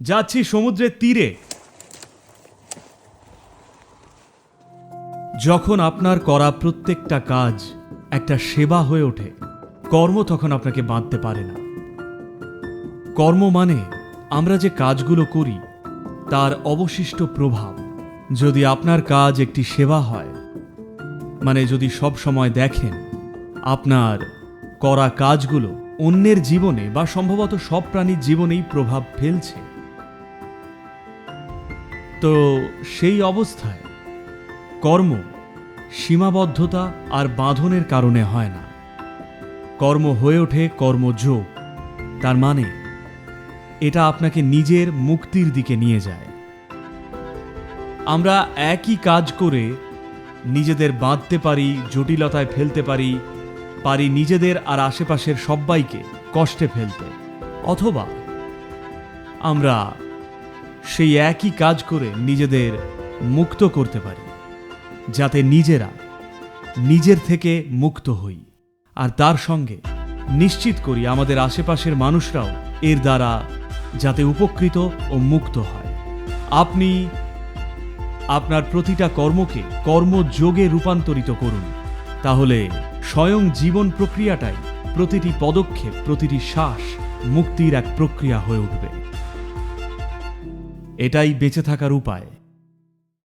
যাচ্ছি সমুদ্রের তীরে। যখন আপনার করা প্রত্যেকটা কাজ একটা সেবা হয়ে ওঠে, কর্ম তখন আপনাকে বাঁধতে পারে না। কর্ম মানে আমরা যে কাজগুলো করি, তার অবশিষ্ট প্রভাব যদি আপনার কাজ একটি সেবা হয় মানে যদি সব সময় দেখেন আপনার করা কাজগুলো অন্যের জীবনে বা সম্ভবত সব প্রাণীর জীবনেই প্রভাব ফেলছে তো সেই অবস্থায় কর্ম সীমাবদ্ধতা আর বাঁধনের কারণে হয় না। কর্ম হয়ে ওঠে কর্মযোগ তার মানে এটা আপনাকে নিজের মুক্তির দিকে নিয়ে যায়। আমরা একই কাজ করে নিজেদের বাঁধতে পারি, জটিলতায় ফেলতে পারি পারি নিজেদের আর আশেপাশের সব্বাইকে কষ্টে ফেলতে। অথবা আমরা সেই একই কাজ করে নিজেদের মুক্ত করতে পারি, যাতে নিজেরা নিজের থেকে মুক্ত হই। আর তার সঙ্গে নিশ্চিত করি আমাদের আশেপাশের মানুষরাও এর দ্বারা যাতে উপকৃত ও মুক্ত হয়। আপনি আপনার প্রতিটা কর্মকে কর্মযোগে রূপান্তরিত করুন, তাহলে স্বয়ং জীবন প্রক্রিয়াটাই প্রতিটি পদক্ষেপ, প্রতিটি শ্বাস মুক্তির এক প্রক্রিয়া হয়ে উঠবে। এটাই বেঁচে থাকার উপায়।